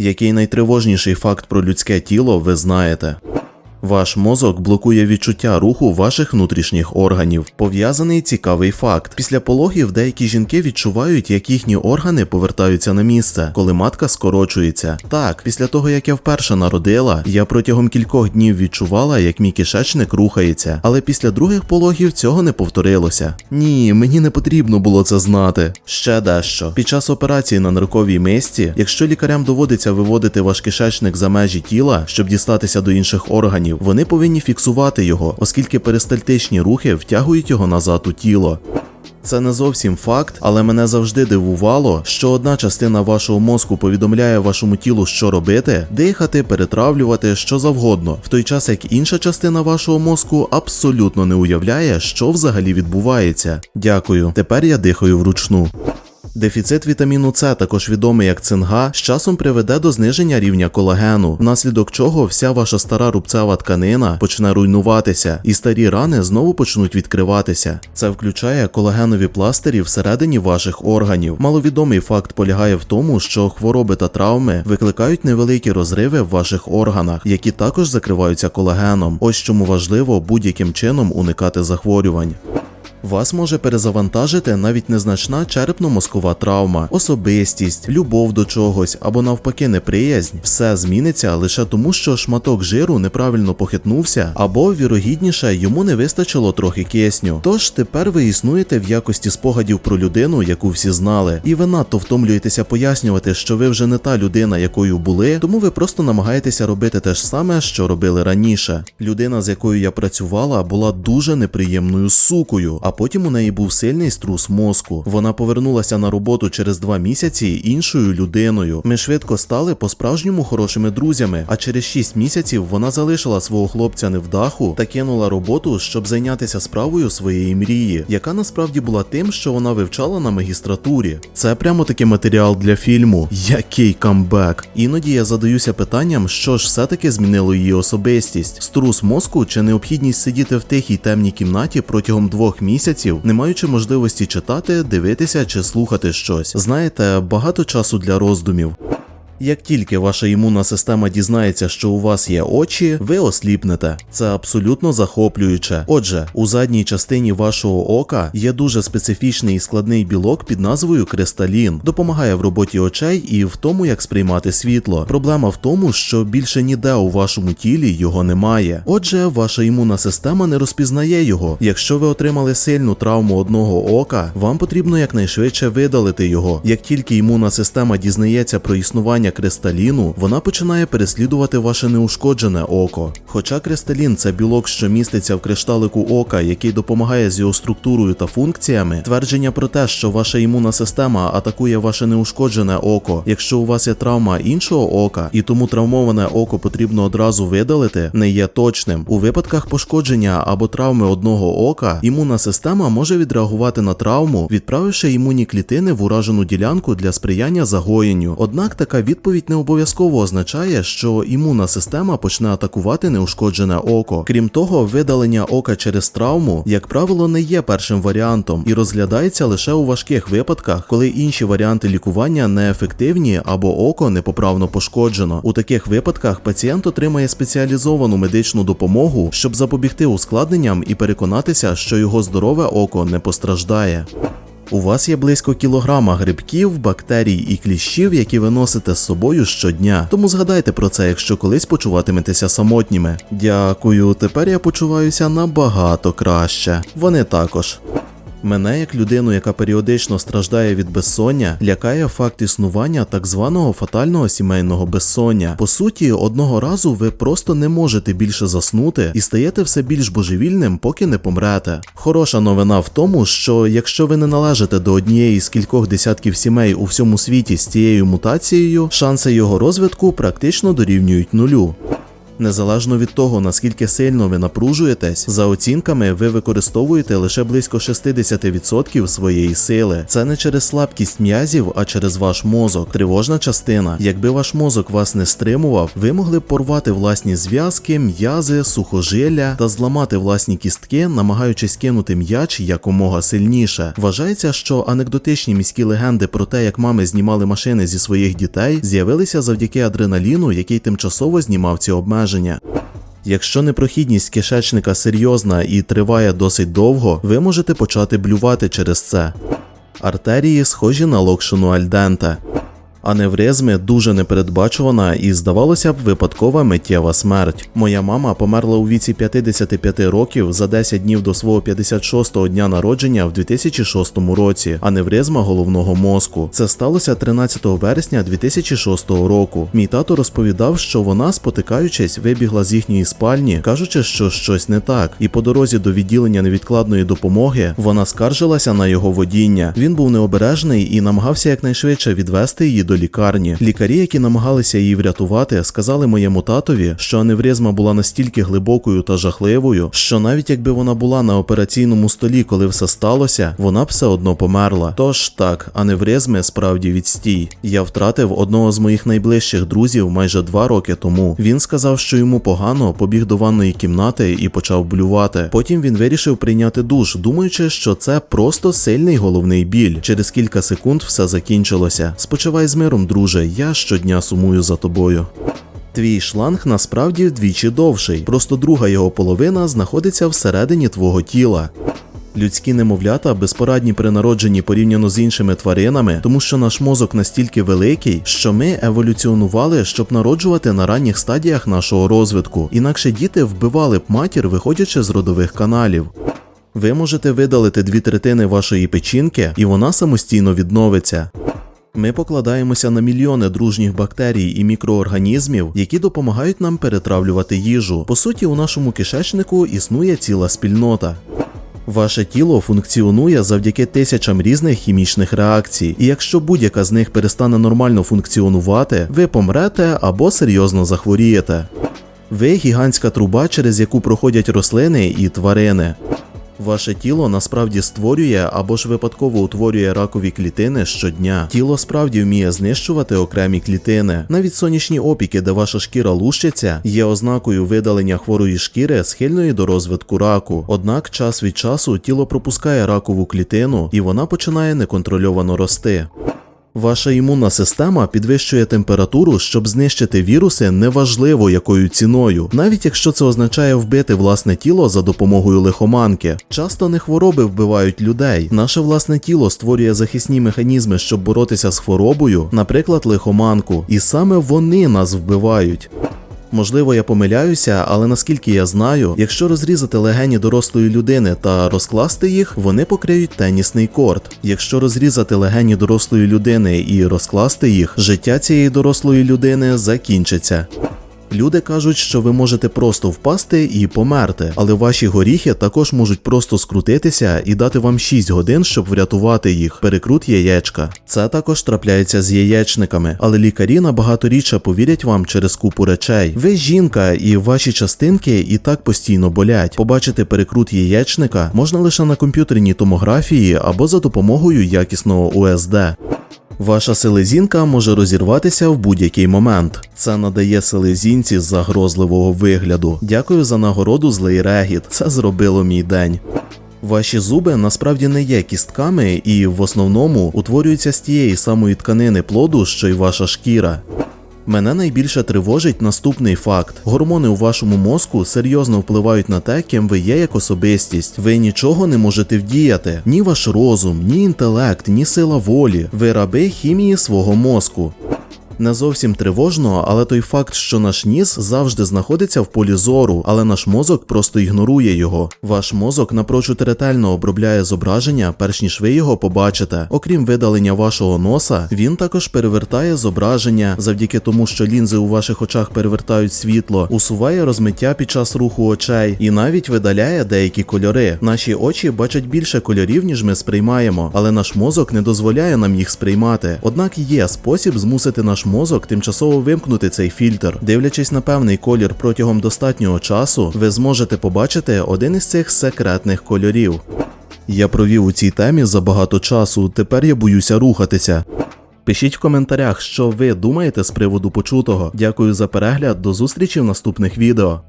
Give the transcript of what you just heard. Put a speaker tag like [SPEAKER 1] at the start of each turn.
[SPEAKER 1] Який найтривожніший факт про людське тіло ви знаєте? Ваш мозок блокує відчуття руху ваших внутрішніх органів. Пов'язаний цікавий факт. Після пологів деякі жінки відчувають, як їхні органи повертаються на місце, коли матка скорочується. Так, після того як я вперше народила, я протягом кількох днів відчувала, як мій кишечник рухається, але після других пологів цього не повторилося. Ні, мені не потрібно було це знати. Ще дещо. Під час операції на нирковій мисці, якщо лікарям доводиться виводити ваш кишечник за межі тіла, щоб дістатися до інших органів, вони повинні фіксувати його, оскільки перистальтичні рухи втягують його назад у тіло. Це не зовсім факт, але мене завжди дивувало, що одна частина вашого мозку повідомляє вашому тілу, що робити, дихати, перетравлювати, що завгодно, в той час як інша частина вашого мозку абсолютно не уявляє, що взагалі відбувається. Дякую. Тепер я дихаю вручну. Дефіцит вітаміну С, також відомий як цинга, з часом приведе до зниження рівня колагену, внаслідок чого вся ваша стара рубцева тканина почне руйнуватися, і старі рани знову почнуть відкриватися. Це включає колагенові пластирі всередині ваших органів. Маловідомий факт полягає в тому, що хвороби та травми викликають невеликі розриви в ваших органах, які також закриваються колагеном. Ось чому важливо будь-яким чином уникати захворювань. Вас може перезавантажити навіть незначна черепно-мозкова травма, особистість, любов до чогось або навпаки неприязнь. Все зміниться лише тому, що шматок жиру неправильно похитнувся, або вірогідніше йому не вистачило трохи кисню. Тож тепер ви існуєте в якості спогадів про людину, яку всі знали, і ви надто втомлюєтеся пояснювати, що ви вже не та людина, якою були, тому ви просто намагаєтеся робити те ж саме, що робили раніше. Людина, з якою я працювала, була дуже неприємною сукою. А потім у неї був сильний струс мозку. Вона повернулася на роботу через два місяці іншою людиною. Ми швидко стали по-справжньому хорошими друзями. А через шість місяців вона залишила свого хлопця невдаху та кинула роботу, щоб зайнятися справою своєї мрії, яка насправді була тим, що вона вивчала на магістратурі. Це прямо таки матеріал для фільму. Який камбек. Іноді я задаюся питанням, що ж все-таки змінило її особистість: струс мозку чи необхідність сидіти в тихій темній кімнаті протягом двох місяців місяців, не маючи можливості читати, дивитися чи слухати щось. Знаєте, багато часу для роздумів. Як тільки ваша імунна система дізнається, що у вас є очі, ви осліпнете. Це абсолютно захоплююче. Отже, у задній частині вашого ока є дуже специфічний і складний білок під назвою кристалін, допомагає в роботі очей і в тому, як сприймати світло. Проблема в тому, що більше ніде у вашому тілі його немає. Отже, ваша імунна система не розпізнає його. Якщо ви отримали сильну травму одного ока, вам потрібно якнайшвидше видалити його. Як тільки імунна система дізнається про існування кристаліну, вона починає переслідувати ваше неушкоджене око. Хоча кристалін це білок, що міститься в кришталику ока, який допомагає з його структурою та функціями, твердження про те, що ваша імунна система атакує ваше неушкоджене око, якщо у вас є травма іншого ока, і тому травмоване око потрібно одразу видалити, не є точним. У випадках пошкодження або травми одного ока, імунна система може відреагувати на травму, відправивши імунні клітини в уражену ділянку для сприяння загоєнню. Однак така відповідь не обов'язково означає, що імунна система почне атакувати неушкоджене око. Крім того, видалення ока через травму, як правило, не є першим варіантом і розглядається лише у важких випадках, коли інші варіанти лікування неефективні або око непоправно пошкоджено. У таких випадках пацієнт отримає спеціалізовану медичну допомогу, щоб запобігти ускладненням і переконатися, що його здорове око не постраждає. У вас є близько кілограма грибків, бактерій і кліщів, які ви носите з собою щодня. Тому згадайте про це, якщо колись почуватиметеся самотніми. Дякую, тепер я почуваюся набагато краще. Вони також. Мене, як людину, яка періодично страждає від безсоння, лякає факт існування так званого фатального сімейного безсоння. По суті, одного разу ви просто не можете більше заснути і стаєте все більш божевільним, поки не помрете. Хороша новина в тому, що якщо ви не належите до однієї з кількох десятків сімей у всьому світі з цією мутацією, шанси його розвитку практично дорівнюють нулю. Незалежно від того, наскільки сильно ви напружуєтесь, за оцінками ви використовуєте лише близько 60% своєї сили. Це не через слабкість м'язів, а через ваш мозок. Тривожна частина. Якби ваш мозок вас не стримував, ви могли б порвати власні зв'язки, м'язи, сухожилля та зламати власні кістки, намагаючись кинути м'яч якомога сильніше. Вважається, що анекдотичні міські легенди про те, як мами знімали машини зі своїх дітей, з'явилися завдяки адреналіну, який тимчасово знімав ці обмеження. Якщо непрохідність кишечника серйозна і триває досить довго, ви можете почати блювати через це. Артерії схожі на локшину альденте. Аневризми дуже непередбачувана і, здавалося б, випадкова миттєва смерть. Моя мама померла у віці 55 років за 10 днів до свого 56-го дня народження в 2006 році. Аневризма головного мозку. Це сталося 13 вересня 2006 року. Мій тато розповідав, що вона, спотикаючись, вибігла з їхньої спальні, кажучи, що щось не так. І по дорозі до відділення невідкладної допомоги вона скаржилася на його водіння. Він був необережний і намагався якнайшвидше відвести її до лікарні. Лікарі, які намагалися її врятувати, сказали моєму татові, що аневризма була настільки глибокою та жахливою, що навіть якби вона була на операційному столі, коли все сталося, вона все одно померла. Тож так, аневризми справді відстій. Я втратив одного з моїх найближчих друзів майже два роки тому. Він сказав, що йому погано, побіг до ванної кімнати і почав блювати. Потім він вирішив прийняти душ, думаючи, що це просто сильний головний біль. Через кілька секунд все закінчилося. Спочивай з миром, друже, я щодня сумую за тобою. Твій шланг насправді вдвічі довший, просто друга його половина знаходиться всередині твого тіла. Людські немовлята безпорадні при народженні порівняно з іншими тваринами, тому що наш мозок настільки великий, що ми еволюціонували, щоб народжувати на ранніх стадіях нашого розвитку. Інакше діти вбивали б матір, виходячи з родових каналів. Ви можете видалити дві третини вашої печінки, і вона самостійно відновиться. Ми покладаємося на мільйони дружніх бактерій і мікроорганізмів, які допомагають нам перетравлювати їжу. По суті, у нашому кишечнику існує ціла спільнота. Ваше тіло функціонує завдяки тисячам різних хімічних реакцій, і якщо будь-яка з них перестане нормально функціонувати, ви помрете або серйозно захворієте. Ви гігантська труба, через яку проходять рослини і тварини. Ваше тіло насправді створює або ж випадково утворює ракові клітини щодня. Тіло справді вміє знищувати окремі клітини. Навіть сонячні опіки, де ваша шкіра лущиться, є ознакою видалення хворої шкіри, схильної до розвитку раку. Однак час від часу тіло пропускає ракову клітину і вона починає неконтрольовано рости. Ваша імунна система підвищує температуру, щоб знищити віруси неважливо якою ціною, навіть якщо це означає вбити власне тіло за допомогою лихоманки. Часто не хвороби вбивають людей. Наше власне тіло створює захисні механізми, щоб боротися з хворобою, наприклад, лихоманку, і саме вони нас вбивають. Можливо, я помиляюся, але наскільки я знаю, якщо розрізати легені дорослої людини та розкласти їх, вони покриють тенісний корт. Якщо розрізати легені дорослої людини і розкласти їх, життя цієї дорослої людини закінчиться. Люди кажуть, що ви можете просто впасти і померти, але ваші горіхи також можуть просто скрутитися і дати вам 6 годин, щоб врятувати їх. Перекрут яєчка. Це також трапляється з яєчниками, але лікарі набагато рідше повірять вам через купу речей. Ви жінка, і ваші частинки і так постійно болять. Побачити перекрут яєчника можна лише на комп'ютерній томографії або за допомогою якісного УСД. Ваша селезінка може розірватися в будь-який момент. Це надає селезінці загрозливого вигляду. Дякую за нагороду злий регіт. Це зробило мій день. Ваші зуби насправді не є кістками і в основному утворюються з тієї самої тканини плоду, що й ваша шкіра. Мене найбільше тривожить наступний факт: гормони у вашому мозку серйозно впливають на те, ким ви є як особистість. Ви нічого не можете вдіяти, ні ваш розум, ні інтелект, ні сила волі. Ви раби хімії свого мозку. Не зовсім тривожно, але той факт, що наш ніс завжди знаходиться в полі зору, але наш мозок просто ігнорує його. Ваш мозок напрочуд ретельно обробляє зображення, перш ніж ви його побачите. Окрім видалення вашого носа, він також перевертає зображення завдяки тому, що лінзи у ваших очах перевертають світло, усуває розмиття під час руху очей і навіть видаляє деякі кольори. Наші очі бачать більше кольорів, ніж ми сприймаємо, але наш мозок не дозволяє нам їх сприймати. Однак є спосіб змусити наш мозок тимчасово вимкнути цей фільтр. Дивлячись на певний колір протягом достатнього часу, ви зможете побачити один із цих секретних кольорів. Я провів у цій темі забагато часу, тепер я боюся рухатися. Пишіть в коментарях, що ви думаєте з приводу почутого. Дякую за перегляд, до зустрічі в наступних відео.